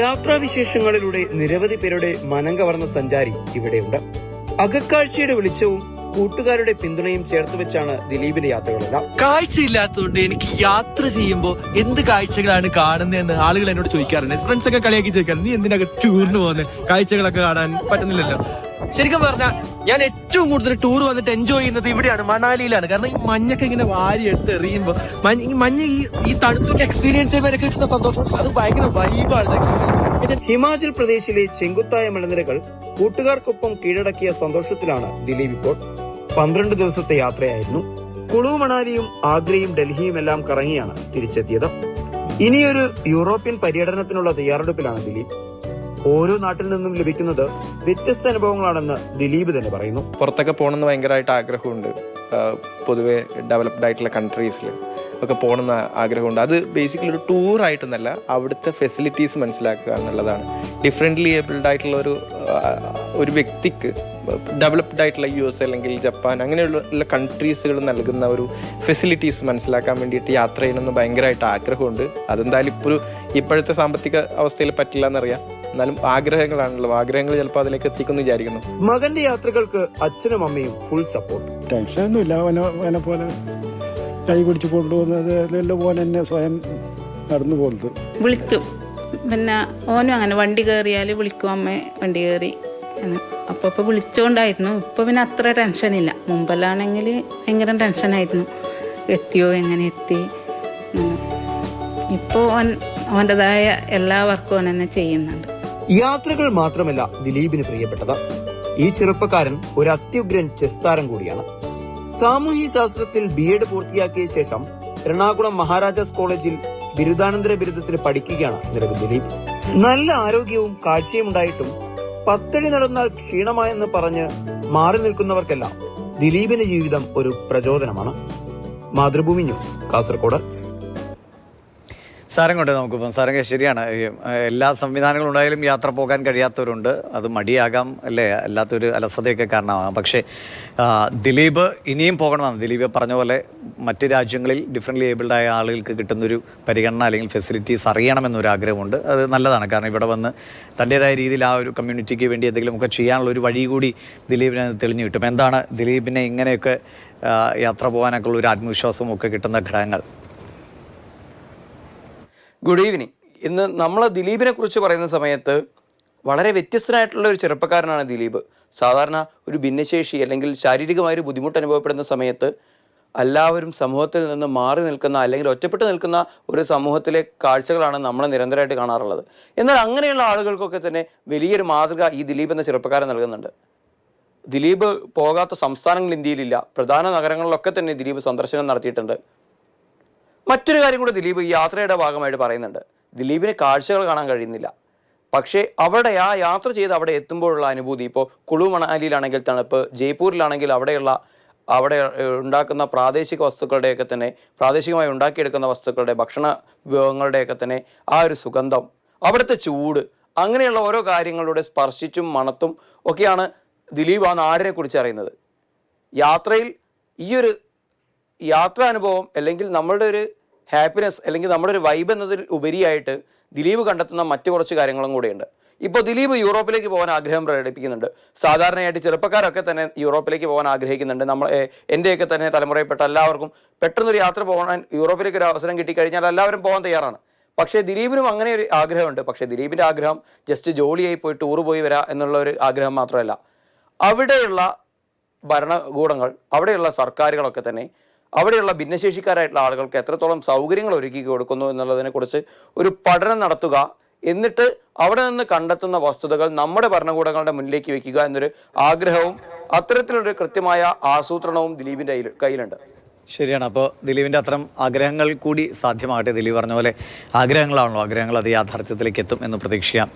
യാത്രാവിശേഷങ്ങളിലൂടെ നിരവധി പേരുടെ മനം കവർന്ന സഞ്ചാരി ഇവിടെയുണ്ട്. അകക്കാഴ്ചയുടെ വെളിച്ചവും കൂട്ടുകാരുടെ പിന്തുണയും ചേർത്ത് വെച്ചാണ് ദിലീപിന്റെ യാത്രകളെല്ലാം. കാഴ്ചയില്ലാത്തതുകൊണ്ട് എനിക്ക് യാത്ര ചെയ്യുമ്പോ എന്ത് കാഴ്ചകളാണ് കാണുന്നതെന്ന് ആളുകൾ എന്നോട് ചോദിക്കാറുണ്ട്. ഫ്രണ്ട്സ് ഒക്കെ കളിയാക്കി ചോദിക്കാറുണ്ട്. നീ എന്തിനാ ടൂറിന് പോകുന്നത് കാഴ്ചകളൊക്കെ കാണാൻ പറ്റുന്നില്ലല്ലോ. ശരിക്കും പറഞ്ഞാൽ ഞാൻ ഏറ്റവും കൂടുതൽ ടൂർ വന്നിട്ട് എൻജോയ് ചെയ്യുന്നത് ഇവിടെയാണ് മണാലിയിലാണ്. കാരണം ഈ മഞ്ഞൊക്കെ ഇങ്ങനെ വാരി എടുത്ത് എറിയുമ്പോൾ മഞ്ഞ് ഈ മഞ്ഞ് ഈ ഈ തണുത്തൊക്കെ എക്സ്പീരിയൻസ് ചെയ്യുമ്പോൾ കിട്ടുന്ന സന്തോഷം. അത് ഭയങ്കര വൈബാണ് ഹിമാചൽ പ്രദേശിലെ ചെങ്കുത്തായ മലനിരകൾ കൂട്ടുകാർക്കൊപ്പം കീഴടക്കിയ സന്തോഷത്തിലാണ് ദിലീപ് ഇപ്പോൾ. പന്ത്രണ്ട് ദിവസത്തെ യാത്രയായിരുന്നു. കുളു മണാലിയും ആഗ്രയും ഡൽഹിയും എല്ലാം കറങ്ങിയാണ് തിരിച്ചെത്തിയത്. ഇനിയൊരു യൂറോപ്യൻ പര്യടനത്തിനുള്ള തയ്യാറെടുപ്പിലാണ് ദിലീപ്. ഓരോ നാട്ടിൽ നിന്നും ലഭിക്കുന്നത് വ്യത്യസ്ത അനുഭവങ്ങളാണെന്ന് ദിലീപ് തന്നെ പറയുന്നു. പുറത്തൊക്കെ പോകണമെന്ന് ഭയങ്കരമായിട്ട് ആഗ്രഹമുണ്ട്. പൊതുവെ ഡെവലപ്ഡ് ആയിട്ടുള്ള കൺട്രീസിൽ ഒക്കെ പോകണമെന്ന് ആഗ്രഹമുണ്ട്. അത് ബേസിക്കലി ഒരു ടൂർ ആയിട്ടൊന്നല്ല അവിടുത്തെ ഫെസിലിറ്റീസ് മനസ്സിലാക്കുക എന്നുള്ളതാണ്. ഡിഫറെന്റ്ലി ഏബിൾഡ് ആയിട്ടുള്ള ഒരു ഒരു വ്യക്തിക്ക് ഡെവലപ്ഡ് ആയിട്ടുള്ള യു എസ് അല്ലെങ്കിൽ ജപ്പാൻ അങ്ങനെയുള്ള കൺട്രീസുകൾ നൽകുന്ന ഒരു ഫെസിലിറ്റീസ് മനസ്സിലാക്കാൻ വേണ്ടിയിട്ട് യാത്ര ചെയ്യണമെന്ന് ഭയങ്കരമായിട്ട് ആഗ്രഹമുണ്ട്. അതെന്തായാലും ഇപ്പോൾ ഇപ്പോഴത്തെ സാമ്പത്തിക അവസ്ഥയിൽ പറ്റില്ല എന്നറിയാം എന്നാലും ആഗ്രഹങ്ങളാണല്ലോ ആഗ്രഹങ്ങൾ ചിലപ്പോൾ അതിലേക്ക് എത്തിക്കുന്നു വിചാരിക്കുന്നു. മകന്റെ യാത്രകൾക്ക് അച്ഛനും അമ്മയും ഫുൾ സപ്പോർട്ട് ടെൻഷനൊന്നുമില്ല ഒന്നുമില്ല. പോലെ കൈ പിടിച്ച് കൊണ്ടുപോകുന്നത് നല്ല പോലെ തന്നെ സ്വയം നടന്നു പോകുന്നത്. വിളിക്കും. പിന്നെ ഓനും അങ്ങനെ വണ്ടി കയറിയാൽ വിളിക്കും അമ്മ വണ്ടി കയറി അപ്പോൾ ഇപ്പോൾ വിളിച്ചുകൊണ്ടായിരുന്നു ഇപ്പോൾ പിന്നെ അത്ര ടെൻഷനില്ല മുമ്പെല്ലാണെങ്കിൽ ഭയങ്കര ടെൻഷനായിരുന്നു എത്തിയോ? എങ്ങനെ എത്തി? ഇപ്പോ ഓൻ അവന്റെതായ എല്ലാ വർക്കും ഓൻ തന്നെ ചെയ്യുന്നുണ്ട്. യാത്രകൾ മാത്രമല്ല ദിലീപിന് പ്രിയപ്പെട്ടത്. ഈ ചെറുപ്പക്കാരൻ ഒരു അത്യുഗ്രൻ ചെസ് താരം കൂടിയാണ്. സാമൂഹ്യ ശാസ്ത്രത്തിൽ ബി എഡ് പൂർത്തിയാക്കിയ ശേഷം എറണാകുളം മഹാരാജാസ് കോളേജിൽ ബിരുദാനന്തര ബിരുദത്തിന് പഠിക്കുകയാണ് നിലവിൽ ദിലീപ് നല്ല ആരോഗ്യവും കാഴ്ചയും ഉണ്ടായിട്ടും പത്തടി നടന്നാൽ ക്ഷീണമായെന്ന് പറഞ്ഞ് മാറി നിൽക്കുന്നവർക്കെല്ലാം ദിലീപിന്റെ ജീവിതം ഒരു പ്രചോദനമാണ്. മാതൃഭൂമി ന്യൂസ് കാസർഗോഡ്. സാരം കൊണ്ട് നമുക്കിപ്പം സാരം ശരിയാണ്. എല്ലാ സംവിധാനങ്ങളും ഉണ്ടായാലും യാത്ര പോകാൻ കഴിയാത്തവരുണ്ട്. അത് മടിയാകാം അല്ലേ? അല്ലാത്തൊരു അലസതയൊക്കെ കാരണമാകാം. പക്ഷേ ദിലീപ് ഇനിയും പോകണമെന്ന് ദിലീപ് പറഞ്ഞ പോലെ മറ്റ് രാജ്യങ്ങളിൽ ഡിഫറെന്റ്ലി ഏബിൾഡ് ആയ ആളുകൾക്ക് കിട്ടുന്നൊരു പരിഗണന അല്ലെങ്കിൽ ഫെസിലിറ്റീസ് അറിയണമെന്നൊരു ആഗ്രഹമുണ്ട്. അത് നല്ലതാണ്. കാരണം ഇവിടെ വന്ന് തന്റേതായ രീതിയിൽ ആ ഒരു കമ്മ്യൂണിറ്റിക്ക് വേണ്ടി എന്തെങ്കിലുമൊക്കെ ചെയ്യാനുള്ള ഒരു വഴി കൂടി ദിലീപിനെ തെളിഞ്ഞു കിട്ടും. എന്താണ് ദിലീപിനെ ഇങ്ങനെയൊക്കെ യാത്ര പോകാനൊക്കെ ഉള്ള ഒരു ആത്മവിശ്വാസവും ഒക്കെ കിട്ടുന്ന ഘടകങ്ങൾ? ഗുഡ് ഈവനിങ് ഇന്ന് നമ്മൾ ദിലീപിനെ കുറിച്ച് പറയുന്ന സമയത്ത് വളരെ വ്യത്യസ്തനായിട്ടുള്ള ഒരു ചെറുപ്പക്കാരനാണ് ദിലീപ്. സാധാരണ ഒരു ഭിന്നശേഷി അല്ലെങ്കിൽ ശാരീരികമായൊരു ബുദ്ധിമുട്ട് അനുഭവപ്പെടുന്ന സമയത്ത് എല്ലാവരും സമൂഹത്തിൽ നിന്ന് മാറി നിൽക്കുന്ന അല്ലെങ്കിൽ ഒറ്റപ്പെട്ട് നിൽക്കുന്ന ഒരു സമൂഹത്തിലെ കാഴ്ചകളാണ് നമ്മൾ നിരന്തരമായിട്ട് കാണാറുള്ളത്. എന്നാൽ അങ്ങനെയുള്ള ആളുകൾക്കൊക്കെ തന്നെ വലിയൊരു മാതൃക ഈ ദിലീപ് എന്ന ചെറുപ്പക്കാരൻ നൽകുന്നുണ്ട്. ദിലീപ് പോകാത്ത സംസ്ഥാനങ്ങൾ ഇന്ത്യയിലില്ല. പ്രധാന നഗരങ്ങളിലൊക്കെ തന്നെ ദിലീപ് സന്ദർശനം നടത്തിയിട്ടുണ്ട്. മറ്റൊരു കാര്യം കൂടെ ദിലീപ് ഈ യാത്രയുടെ ഭാഗമായിട്ട് പറയുന്നുണ്ട്. ദിലീപിന് കാഴ്ചകൾ കാണാൻ കഴിയുന്നില്ല. പക്ഷേ അവിടെ ആ യാത്ര ചെയ്ത് അവിടെ എത്തുമ്പോഴുള്ള അനുഭൂതി ഇപ്പോൾ കുളു മണാലിയിലാണെങ്കിൽ തണുപ്പ് ജയ്പൂരിലാണെങ്കിൽ അവിടെയുള്ള അവിടെ ഉണ്ടാക്കുന്ന പ്രാദേശിക വസ്തുക്കളുടെയൊക്കെ തന്നെ പ്രാദേശികമായി ഉണ്ടാക്കിയെടുക്കുന്ന വസ്തുക്കളുടെ ഭക്ഷണ വിഭവങ്ങളുടെയൊക്കെ തന്നെ ആ ഒരു സുഗന്ധം അവിടുത്തെ ചൂട് അങ്ങനെയുള്ള ഓരോ കാര്യങ്ങളുടെ സ്പർശിച്ചും മണത്തും ഒക്കെയാണ് ദിലീപ് ആ നാടിനെ കുറിച്ച് അറിയുന്നത്. യാത്രയിൽ ഈ ഒരു യാത്രാനുഭവം അല്ലെങ്കിൽ നമ്മളുടെ ഒരു ഹാപ്പിനെസ് അല്ലെങ്കിൽ നമ്മുടെ ഒരു വൈബ് എന്നതിൽ ഉപരിയായിട്ട് ദിലീപ് കണ്ടെത്തുന്ന മറ്റു കുറച്ച് കാര്യങ്ങളും കൂടെയുണ്ട്. ഇപ്പോൾ ദിലീപ് യൂറോപ്പിലേക്ക് പോകാൻ ആഗ്രഹം പ്രകടിപ്പിക്കുന്നുണ്ട്. സാധാരണയായിട്ട് ചെറുപ്പക്കാരൊക്കെ തന്നെ യൂറോപ്പിലേക്ക് പോകാൻ ആഗ്രഹിക്കുന്നുണ്ട്. നമ്മൾ എന്റെയൊക്കെ തന്നെ തലമുറയിൽപ്പെട്ട എല്ലാവർക്കും പെട്ടെന്നൊരു യാത്ര പോകാൻ യൂറോപ്പിലേക്ക് ഒരു അവസരം കിട്ടിക്കഴിഞ്ഞാൽ എല്ലാവരും പോകാൻ തയ്യാറാണ്. പക്ഷേ ദിലീപിനും അങ്ങനെ ഒരു ആഗ്രഹമുണ്ട്. പക്ഷേ ദിലീപിന്റെ ആഗ്രഹം ജസ്റ്റ് ജോലിയായി പോയി ടൂർ പോയി വരാ എന്നുള്ള ഒരു ആഗ്രഹം മാത്രമല്ല. അവിടെയുള്ള ഭരണകൂടങ്ങൾ അവിടെയുള്ള സർക്കാരുകളൊക്കെ തന്നെ അവിടെയുള്ള ഭിന്നശേഷിക്കാരായിട്ടുള്ള ആളുകൾക്ക് എത്രത്തോളം സൗകര്യങ്ങൾ ഒരുക്കി കൊടുക്കുന്നു എന്നുള്ളതിനെക്കുറിച്ച് ഒരു പഠനം നടത്തുക. എന്നിട്ട് അവിടെ നിന്ന് കണ്ടെത്തുന്ന വസ്തുതകൾ നമ്മുടെ ഭരണകൂടങ്ങളുടെ മുന്നിലേക്ക് വെക്കുക എന്നൊരു ആഗ്രഹവും അത്തരത്തിലൊരു കൃത്യമായ ആസൂത്രണവും ദിലീപിന്റെ കയ്യിലുണ്ട്. ശരിയാണ്. അപ്പോൾ ദിലീപിന്റെ അത്തരം ആഗ്രഹങ്ങൾ കൂടി സാധ്യമാകട്ടെ. ദിലീപ് പറഞ്ഞ പോലെ ആഗ്രഹങ്ങളാണല്ലോ. ആഗ്രഹങ്ങൾ അത് യാഥാർത്ഥ്യത്തിലേക്ക് എത്തും എന്ന് പ്രതീക്ഷിക്കാം.